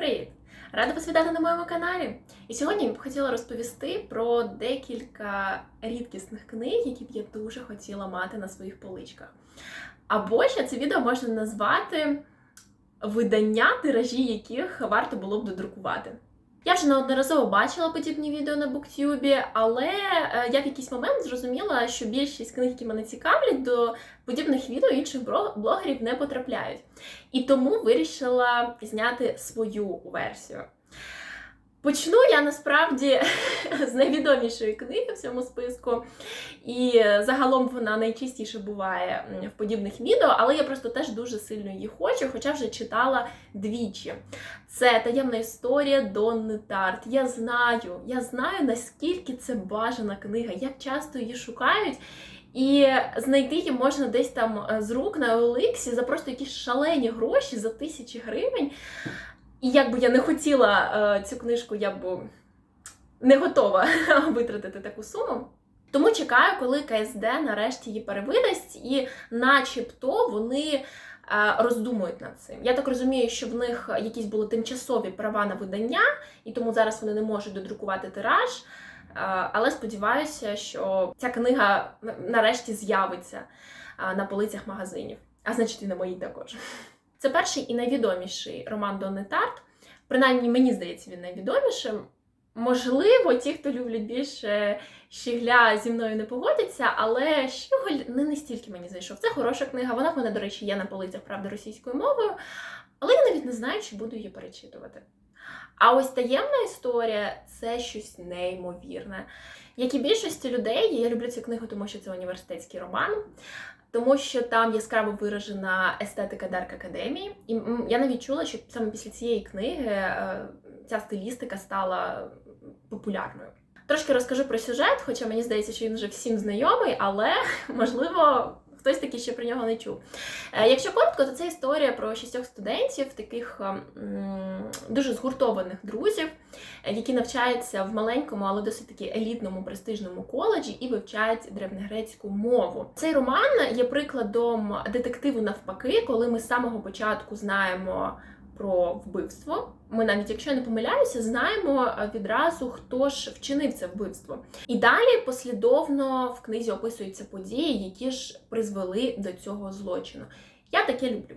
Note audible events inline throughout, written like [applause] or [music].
Привіт! Рада вас вітати на моєму каналі. І сьогодні я б хотіла розповісти про декілька рідкісних книг, які б я дуже хотіла мати на своїх поличках. Або ще це відео можна назвати видання, тиражі яких варто було б додрукувати. Я вже неодноразово бачила подібні відео на Буктюбі, але е, я в якийсь момент зрозуміла, що більшість книг, які мене цікавлять, до подібних відео інших блогерів не потрапляють. І тому вирішила зняти свою версію. Почну я насправді [laughs] з найвідомішої книги в цьому списку, і загалом вона найчастіше буває в подібних відео, але я просто теж дуже сильно її хочу, хоча вже читала двічі. Це таємна історія Донни Тарт. Я знаю, я знаю, наскільки це бажана книга, як часто її шукають. І знайти її можна десь там е, з рук на Оликсі за просто якісь шалені гроші за тисячі гривень. І як би я не хотіла е, цю книжку, я б не готова [laughs] витратити таку суму. Тому чекаю, коли КСД нарешті її перевидасть, і начебто вони е, роздумують над цим. Я так розумію, що в них якісь були тимчасові права на видання, і тому зараз вони не можуть додрукувати тираж. Е, Але сподіваюся, що ця книга нарешті з'явиться на полицях магазинів, а значить і на моїй також. Це перший і найвідоміший роман Донни Тарт. Принаймні, мені здається, він найвідомішим. Можливо, ті, хто люблять більше Щігля зі мною не погодяться, але Щіголь не настільки мені зайшов. Це хороша книга. Вона в мене, до речі, є на полицях, правда, російською мовою, але я навіть не знаю, чи буду її перечитувати. А ось таємна історія це щось неймовірне. Як і більшості людей, я люблю цю книгу, тому що це університетський роман, тому що там яскраво виражена естетика Дарк Академії. І я навіть чула, що саме після цієї книги е, ця стилістика стала популярною. Трошки розкажу про сюжет, хоча мені здається, що він вже всім знайомий, але [laughs] можливо. Хтось таки ще про нього не чув. Е, Якщо коротко, то це історія про шістьох студентів, таких дуже згуртованих друзів, е, які навчаються в маленькому, але досить таки елітному престижному коледжі і вивчають древнегрецьку мову. Цей роман є прикладом детективу навпаки, коли ми з самого початку знаємо про вбивство. Ми навіть, якщо я не помиляюся, знаємо е, відразу, хто ж вчинив це вбивство. І далі послідовно в книзі описуються події, які ж призвели до цього злочину. Я таке люблю.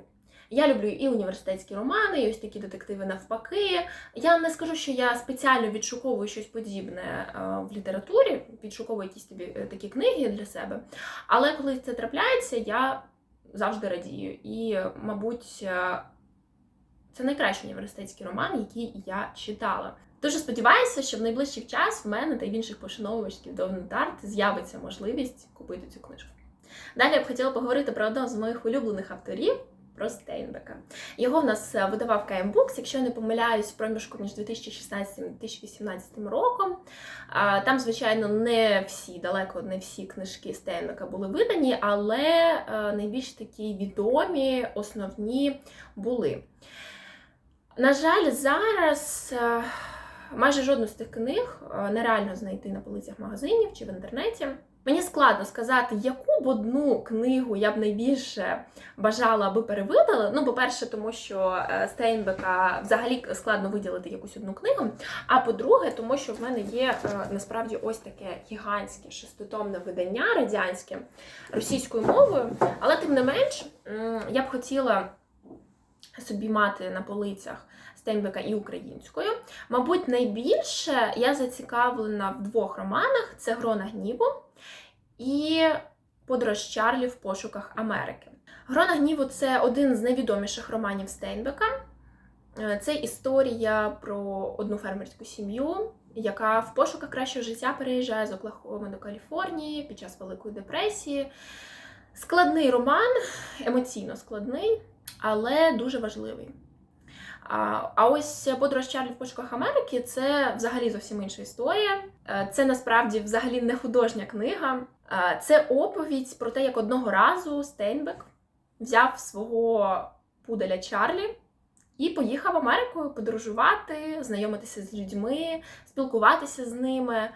Я люблю і університетські романи, і ось такі детективи навпаки. Я не скажу, що я спеціально відшуковую щось подібне е, в літературі, відшуковую якісь тобі е, такі книги для себе. Але коли це трапляється, я завжди радію. І, мабуть, це найкращий університетський роман, який я читала. Дуже сподіваюся, що в найближчий час в мене та в інших пошановувачків Довни Тарт з'явиться можливість купити цю книжку. Далі я б хотіла поговорити про одного з моїх улюблених авторів. Про Стейнбека. Його в нас е, видавав Books, якщо я не помиляюсь, проміжку між 2016 і 2018 роком. Там, звичайно, не всі, далеко не всі книжки Стейнбека були видані, але е, найбільш такі відомі, основні були. На жаль, зараз е, майже жодну з тих книг е, нереально знайти на полицях магазинів чи в інтернеті. Мені складно сказати, яку б одну книгу я б найбільше бажала, аби перевидали. Ну, по-перше, тому що е, Стейнбека взагалі складно виділити якусь одну книгу. А по-друге, тому що в мене є е, насправді ось таке гігантське шеститомне видання радянське російською мовою. Але тим не менш, я б хотіла собі мати на полицях Стейнбека і українською. Мабуть, найбільше я зацікавлена в двох романах: це Грона гніву і Подорож Чарлі в пошуках Америки. Грона гніву це один з найвідоміших романів Стейнбека. Е, Це історія про одну фермерську сім'ю, яка в пошуках кращого життя переїжджає з Оклахоми до Каліфорнії під час Великої депресії. Складний роман, емоційно складний, але дуже важливий. А, а ось подорож Чарлі в пошуках Америки це взагалі зовсім інша історія. Е, Це насправді взагалі не художня книга. Е, Це оповідь про те, як одного разу Стейнбек взяв свого пуделя Чарлі і поїхав в Америку подорожувати, знайомитися з людьми, спілкуватися з ними.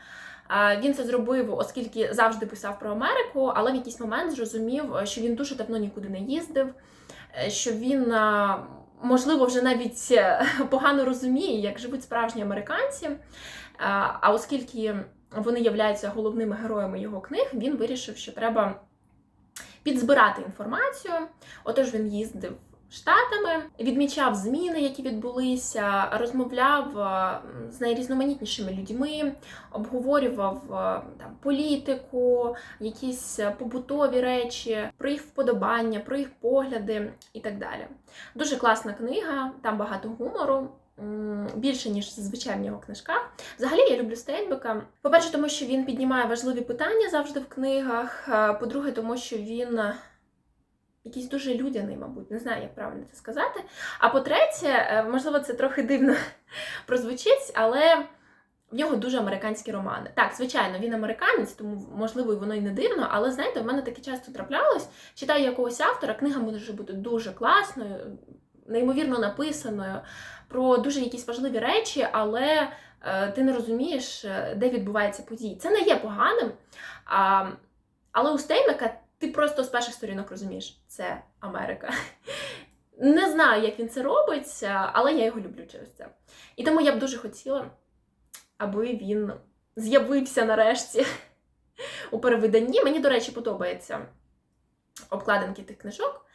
Е, Він це зробив, оскільки завжди писав про Америку, але в якийсь момент зрозумів, що він дуже давно нікуди не їздив, що він е, можливо, вже навіть е, [laughs] погано розуміє, як живуть справжні американці. Е, А оскільки вони являються головними героями його книг, він вирішив, що треба підзбирати інформацію. Отож він їздив штатами, відмічав зміни, які відбулися, розмовляв е, з найрізноманітнішими людьми, обговорював е, там політику, якісь е, побутові речі, про їх вподобання, про їх погляди і так далі. Дуже класна книга, там багато гумору. Більше ніж зазвичай в нього книжках. Взагалі я люблю Стейнбека. По-перше, тому що він піднімає важливі питання завжди в книгах. По-друге, тому що він е, якийсь дуже людяний, мабуть, не знаю, як правильно це сказати. А по-третє, е, можливо, це трохи дивно [laughs] прозвучить, але в нього дуже американські романи. Так, звичайно, він американець, тому можливо і воно і не дивно, але знаєте, в мене таке часто траплялось. Читаю якогось автора, книга може бути дуже класною, неймовірно написаною, про дуже якісь важливі речі, але е, ти не розумієш, е, де відбуваються події. Це не є поганим. А, але у Стейнбека ти просто з перших сторінок розумієш, це Америка. [laughs] Не знаю, як він це робить, але я його люблю через це. І тому я б дуже хотіла, аби він з'явився нарешті [laughs] у перевиданні. Мені, до речі, подобаються обкладинки тих книжок,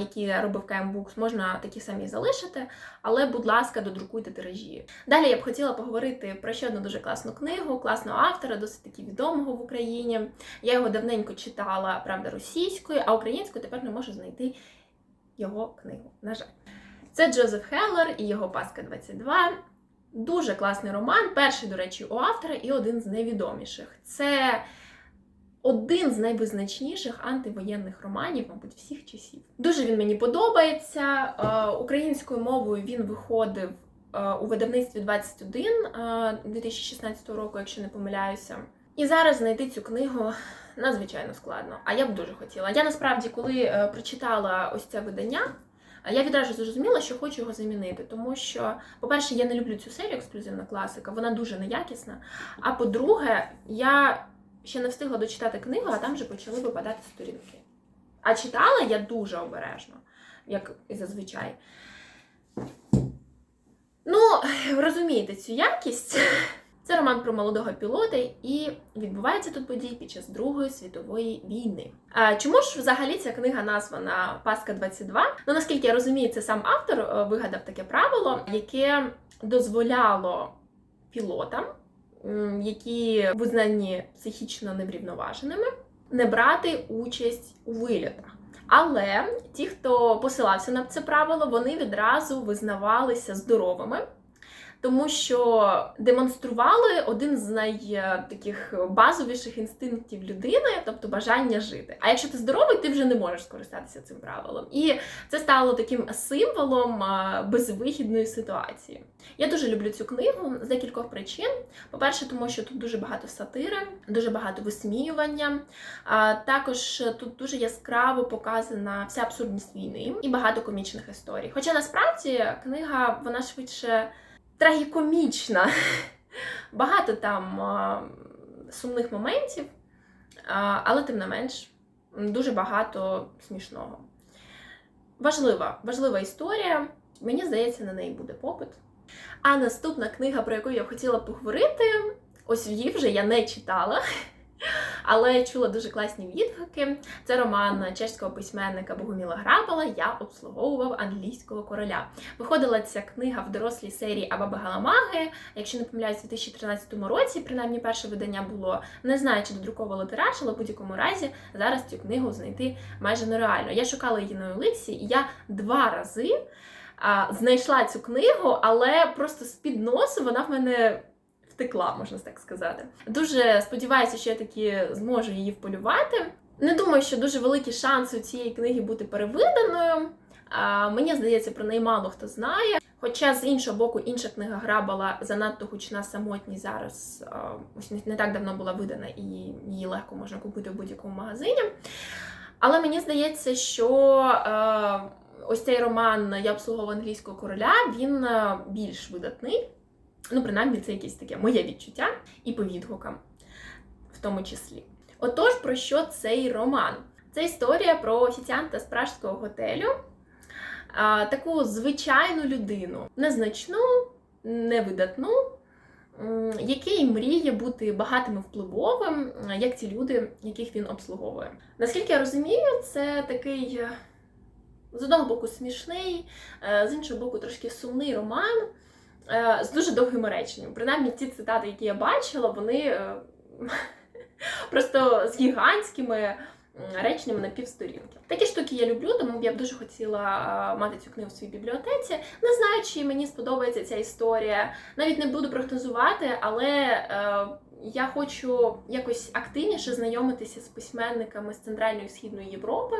які робив Books. Можна такі самі залишити, але, будь ласка, додрукуйте тиражі. Далі я б хотіла поговорити про ще одну дуже класну книгу, класного автора, досить таки відомого в Україні. Я його давненько читала, правда, російською, а українською тепер не можу знайти його книгу. На жаль. Це Джозеф Хеллер і його Паска 22. Дуже класний роман. Перший, до речі, у автора і один з найвідоміших. Це один з найвизначніших антивоєнних романів, мабуть, всіх часів. Дуже він мені подобається. Е, Українською мовою він виходив е, у видавництві 21 е, 2016 року, якщо не помиляюся. І зараз знайти цю книгу надзвичайно складно. А я б дуже хотіла. Я насправді, коли е, прочитала ось це видання, е, я відразу зрозуміла, що хочу його замінити, тому що, по-перше, я не люблю цю серію ексклюзивна класика, вона дуже неякісна. А по-друге, я ще не встигла дочитати книгу, а там вже почали випадати сторінки. А читала я дуже обережно, як і зазвичай. Ну, розумієте цю якість. Це роман про молодого пілота, і відбувається тут події під час Другої світової війни. А чому ж взагалі ця книга названа Паска 22? Ну наскільки я розумію, це сам автор е, вигадав таке правило, яке дозволяло пілотам, які визнані психічно неврівноваженими, не брати участь у вилітах. Але ті, хто посилався на це правило, вони відразу визнавалися здоровими тому що демонстрували один з найтаких базовіших інстинктів людини, тобто бажання жити. А якщо ти здоровий, ти вже не можеш скористатися цим правилом. І це стало таким символом безвихідної ситуації. Я дуже люблю цю книгу з декількох причин. По-перше, тому що тут дуже багато сатири, дуже багато висміювання. Також тут дуже яскраво показана вся абсурдність війни і багато комічних історій. Хоча насправді книга вона швидше трагікомічна. Багато там сумних моментів, але тим не менш дуже багато смішного. Важлива, важлива історія. Мені здається, на неї буде попит. А наступна книга, про яку я хотіла поговорити, ось її вже я не читала. Але чула дуже класні відгуки. Це роман чеського письменника Богоміла Грабала Я обслуговував англійського короля. Виходила ця книга в дорослій серії Абаби Галамаги. Якщо не помиляюсь, у 2013 році, принаймні, перше видання було. Не знаю, чи додруковало тираж, але в будь-якому разі зараз цю книгу знайти майже нереально. Я шукала її на Оликсі, і я два рази а, знайшла цю книгу, але просто з-під носу вона в мене втекла, можна так сказати. Дуже сподіваюся, що я таки зможу її вполювати. Не думаю, що дуже великі шанси у цієї книги бути перевиданою. А, мені здається, про неї мало хто знає. Хоча з іншого боку, інша книга Грабала занадто гучна самотність зараз. Ось не- так давно була видана, і її легко можна купити в будь-якому магазині. Але мені здається, що е, ось цей роман Я обслуговував англійського короля він більш видатний. Ну, принаймні, це якесь таке моє відчуття і по відгукам, в тому числі. Отож, про що цей роман? Це історія про офіціанта з пражського готелю, а, таку звичайну людину, незначну, невидатну, який мріє бути багатим і впливовим, як ті люди, яких він обслуговує. Наскільки я розумію, це такий е, з одного боку смішний, е, з іншого боку, трошки сумний роман з дуже довгими реченнями. Принаймні, ті цитати, які я бачила, вони е, [laughs] просто з гігантськими реченнями на півсторінки. Такі штуки я люблю, тому я б дуже хотіла е, мати цю книгу в своїй бібліотеці. Не знаю, чи мені сподобається ця історія. Навіть не буду прогнозувати, але е, я хочу якось активніше знайомитися з письменниками з Центральної і Східної Європи.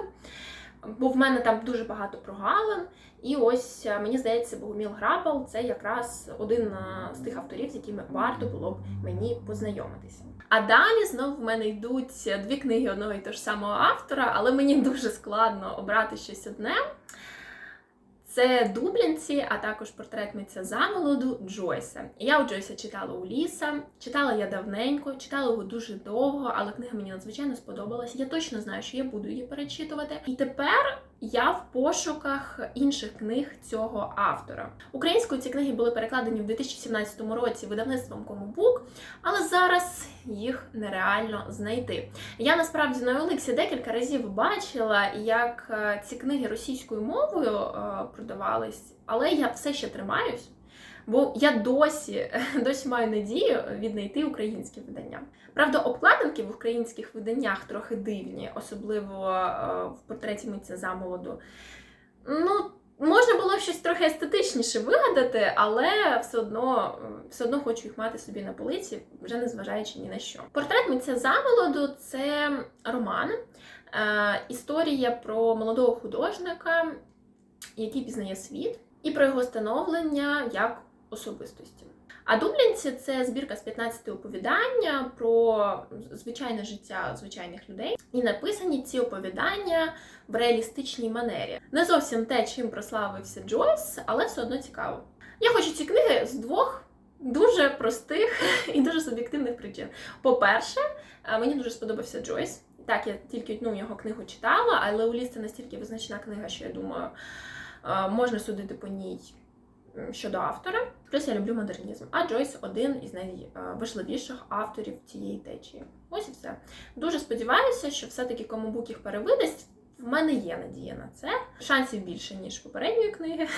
Бо в мене там дуже багато прогалин, і ось е, мені здається, Богоміл Грабал це якраз один е, з тих авторів, з якими варто було б мені познайомитися. А далі знову в мене йдуть дві книги одного і того ж самого автора, але мені дуже складно обрати щось одне. Це Дублінці, а також портрет митця замолоду Джойса. Я у Джойса читала у Ліса, читала я давненько, читала його дуже довго, але книга мені надзвичайно сподобалась. Я точно знаю, що я буду її перечитувати. І тепер я в пошуках інших книг цього автора. Українською ці книги були перекладені в 2017 році видавництвом Комубук, але зараз їх нереально знайти. Я насправді на Олексі декілька разів бачила, як е, ці книги російською мовою е, продавались, але я все ще тримаюсь. Бо я досі, [laughs] досі маю надію віднайти українське видання. Правда, обкладинки в українських виданнях трохи дивні, особливо е, в портреті митця замолоду. Ну, можна було щось трохи естетичніше вигадати, але все одно, е, все одно хочу їх мати собі на полиці, вже не зважаючи ні на що. Портрет митця замолоду це роман, е, історія про молодого художника, який пізнає світ, і про його становлення як особистості. А Дублінці це збірка з 15 оповідання про звичайне життя звичайних людей. І написані ці оповідання в реалістичній манері. Не зовсім те, чим прославився Джойс, але все одно цікаво. Я хочу ці книги з двох дуже простих [laughs] і дуже суб'єктивних причин. По-перше, е, мені дуже сподобався Джойс. Так, я тільки одну його книгу читала, але Уліс це настільки визначна книга, що я думаю, е, можна судити по ній щодо автора. Плюс я люблю модернізм. А Джойс один із найважливіших авторів цієї течії. Ось і все. Дуже сподіваюся, що все-таки кому бук їх перевидасть. В мене є надія на це. Шансів більше, ніж попередньої книги.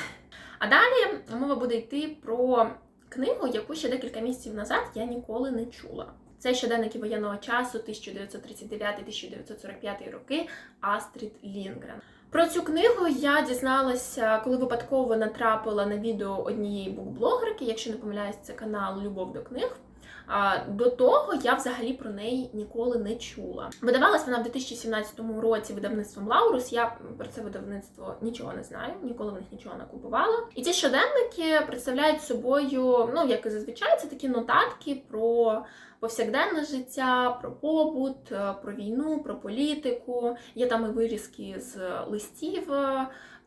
А далі мова буде йти про книгу, яку ще декілька місяців назад я ніколи не чула. Це щоденники воєнного часу 1939-1945 роки Астрід Лінгрен. Про цю книгу я дізналася, коли випадково натрапила на відео однієї букблогерки, якщо не помиляюсь, це канал Любов до книг. До того я взагалі про неї ніколи не чула. Видавалась вона в 2017 році видавництвом Лаурус. Я про це видавництво нічого не знаю, ніколи в них нічого не купувала. І ці щоденники представляють собою, ну як і зазвичай, це такі нотатки про повсякденне життя, про побут, е, про війну, про політику. Є там і вирізки з листів.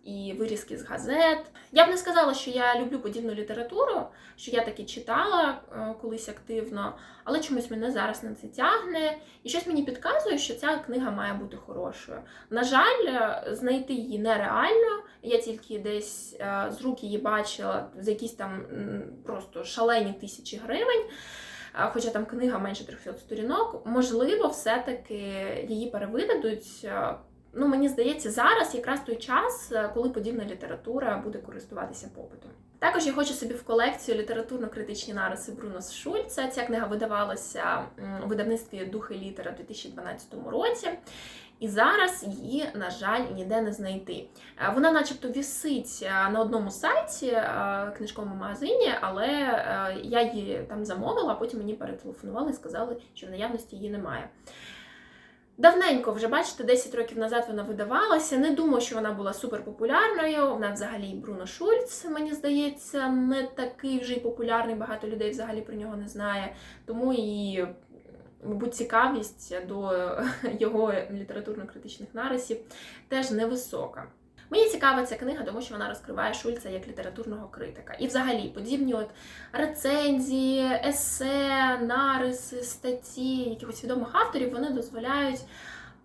І вирізки з газет. Я б не сказала, що я люблю подібну літературу, що я таки читала е, колись активно, але чомусь мене зараз на це тягне. І щось мені підказує, що ця книга має бути хорошою. На жаль, е, знайти її нереально. Я тільки десь е, з рук її бачила за якісь там просто шалені тисячі гривень. Хоча там книга менше 300 сторінок, можливо, все-таки її перевидадуть. Ну, мені здається, зараз якраз той час, е, коли подібна література буде користуватися попитом. Також я хочу собі в колекцію літературно-критичні нариси Бруно Шульца. Ця книга видавалася у видавництві Духи літера у 2012 році. І зараз її, на жаль, ніде не знайти. Е, Вона, начебто, вісить е, на одному сайті книжковому магазині, але я її там замовила, а потім мені перетелефонували і сказали, що в наявності її немає. Давненько вже бачите, 10 років назад вона видавалася. Не думаю, що вона була суперпопулярною. Вона взагалі Бруно Шульц, мені здається, не такий вже й популярний. Багато людей взагалі про нього не знає. Тому і, мабуть, цікавість до його літературно-критичних нарисів теж невисока. Мені цікава ця книга, тому що вона розкриває Шульца як літературного критика. І взагалі подібні от рецензії, есе, нариси, статті якихось відомих авторів вони дозволяють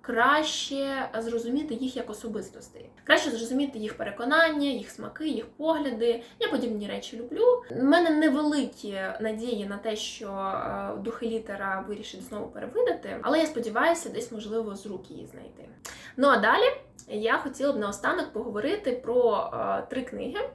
краще зрозуміти їх як особистостей, краще зрозуміти їх переконання, їх смаки, їх погляди. Я подібні речі люблю. У мене невеликі надії на те, що е, духи літера вирішить знову перевидати, але я сподіваюся, десь можливо з рук її знайти. Ну а далі я хотіла б наостанок поговорити про е, три книги.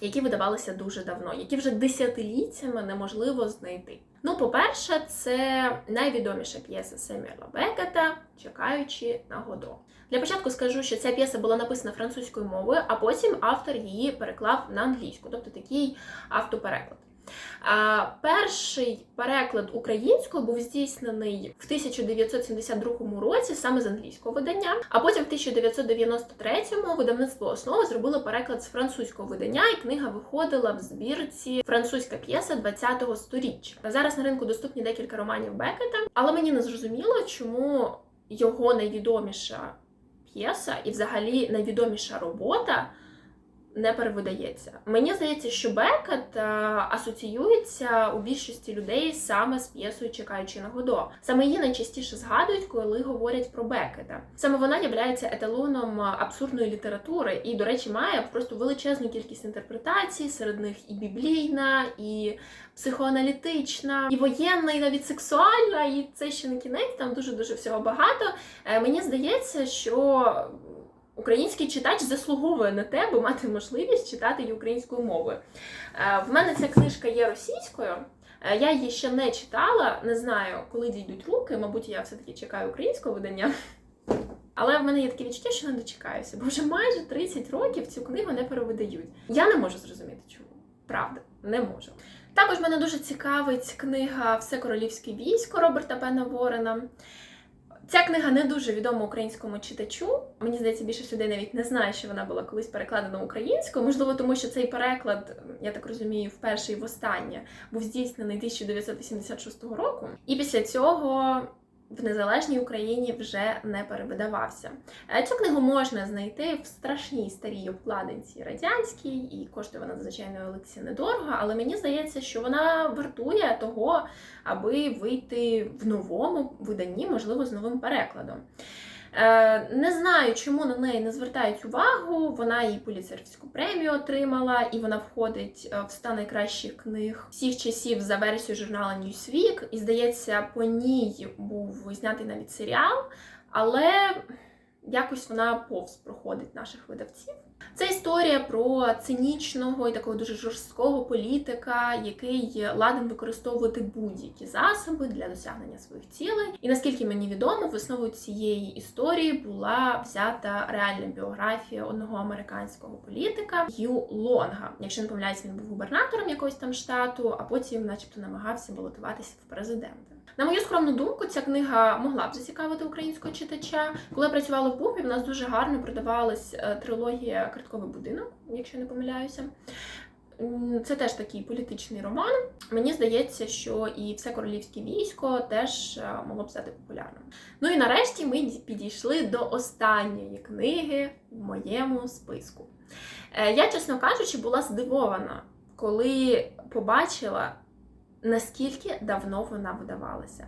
Які видавалися дуже давно, які вже десятиліттями неможливо знайти. Ну, по-перше, це найвідоміша п'єса Семюела Бекета Чекаючи на Годо. Для початку скажу, що ця п'єса була написана французькою мовою, а потім автор її переклав на англійську, тобто такий автопереклад. Перший переклад українською був здійснений в 1972 році саме з англійського видання. А потім в 1993-му видавництво основа зробило переклад з французького видання, і книга виходила в збірці Французька п'єса 20-го сторіччя. Зараз на ринку доступні декілька романів Бекета, але мені не зрозуміло, чому його найвідоміша п'єса і взагалі найвідоміша робота не перевидається. Мені здається, що Бекет е, асоціюється у більшості людей саме з п'єсою Чекаючи на Годо. Саме її найчастіше згадують, коли говорять про Бекета. Саме вона є еталоном абсурдної літератури і, до речі, має просто величезну кількість інтерпретацій, серед них і біблійна, і психоаналітична, і воєнна, і навіть сексуальна. І це ще не кінець, там дуже дуже всього багато. Е, Мені здається, що Український читач заслуговує на те, аби мати можливість читати її українською мовою. Е, В мене ця книжка є російською. Е, Я її ще не читала, не знаю, коли дійдуть руки. Мабуть, я все-таки чекаю українського видання. Але в мене є таке відчуття, що не дочекаюся, бо вже майже 30 років цю книгу не перевидають. Я не можу зрозуміти, чому. Правда, не можу. Також мене дуже цікавить книга Все королівське військо Роберта Пена Ворена. Ця книга не дуже відома українському читачу. Мені здається, більшість людей навіть не знає, що вона була колись перекладена українською. Можливо, тому що цей переклад, я так розумію, вперше і востаннє був здійснений 1986 року. І після цього в незалежній Україні вже не перевидавався. Е, Цю книгу можна знайти в страшній старій обкладинці радянській, і коштує вона звичайно Олексія недорого, але мені здається, що вона вартує того, аби вийти в новому виданні, можливо, з новим перекладом. Е, Не знаю, чому на неї не звертають увагу. Вона і поліцерівську премію отримала, і вона входить е, в 100 найкращих книг всіх часів за версією журналу Newsweek. І здається, по ній був знятий навіть серіал, але якось вона повз проходить наших видавців. Це історія про цинічного і такого дуже жорсткого політика, який ладен використовувати будь-які засоби для досягнення своїх цілей. І наскільки мені відомо, в основу цієї історії була взята реальна біографія одного американського політика Ю Лонга. Якщо не помиляюся, він був губернатором якогось там штату, а потім, начебто, намагався балотуватися в президенти. На мою скромну думку, ця книга могла б зацікавити українського читача. Коли я працювала в Бубі, в нас дуже гарно продавалась е, трилогія Картковий будинок, якщо не помиляюся. Це теж такий політичний роман. Мені здається, що і все королівське військо теж е, могло б стати популярним. Ну і нарешті ми підійшли до останньої книги в моєму списку. Е, Я, чесно кажучи, була здивована, коли побачила, наскільки давно вона видавалася.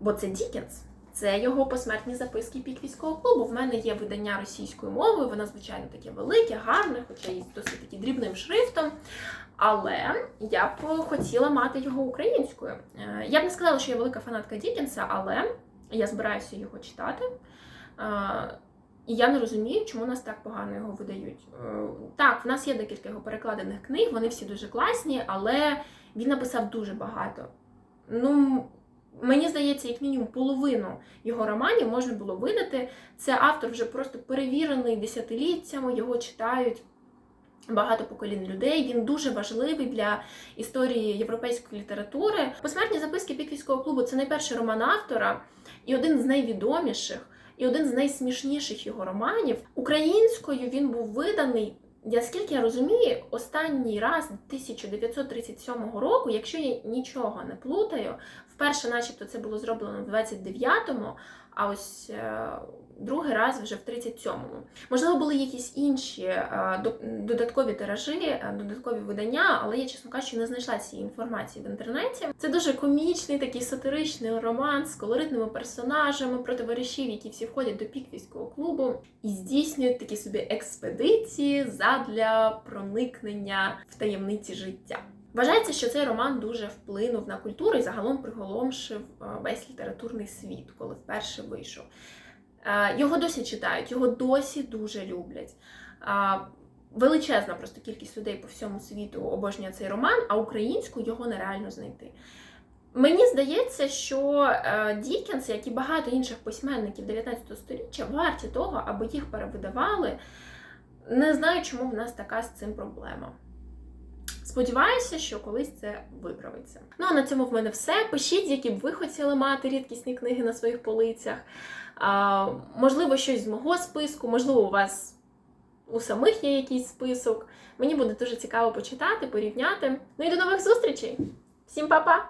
Бо це Дікенс. Це його посмертні записки пік військового клубу. В мене є видання російською мовою, воно, звичайно, таке велике, гарне, хоча і досить таки дрібним шрифтом. Але я б хотіла мати його українською. Е, Я б не сказала, що я велика фанатка Дікенса, але я збираюся його читати. Е, І я не розумію, чому нас так погано його видають. Е, Так, в нас є декілька його перекладених книг, вони всі дуже класні, але він написав дуже багато. Ну, мені здається, як мінімум половину його романів можна було видати. Це автор вже просто перевірений десятиліттями, його читають. Багато поколінь людей. Він дуже важливий для історії європейської літератури. Посмертні записки пік клубу це найперший роман автора і один з найвідоміших, і один з найсмішніших його романів. Українською він був виданий. Я скільки я розумію, останній раз 1937 року, якщо я нічого не плутаю, вперше, начебто, це було зроблено в 29-му, а ось е, другий раз вже в 37-му. Можливо, були якісь інші е, додаткові тиражі, е, додаткові видання, але я, чесно кажучи, не знайшла цієї інформації в інтернеті. Це дуже комічний, такий сатиричний роман з колоритними персонажами про товаришів, які всі входять до піквійського клубу і здійснюють такі собі експедиції задля проникнення в таємниці життя. Вважається, що цей роман дуже вплинув на культуру і загалом приголомшив е, весь літературний світ, коли вперше вийшов. Е, Його досі читають, його досі дуже люблять. Е, Величезна просто кількість людей по всьому світу обожнює цей роман, а українську його нереально знайти. Мені здається, що Дікенс, як і багато інших письменників 19 століття, варті того, аби їх перевидавали. Не знаю, чому в нас така з цим проблема. Сподіваюся, що колись це виправиться. Ну а на цьому в мене все. Пишіть, які б ви хотіли мати рідкісні книги на своїх полицях. А, можливо, щось з мого списку, можливо, у вас у самих є якийсь список. Мені буде дуже цікаво почитати, порівняти. Ну і до нових зустрічей! Всім па-па!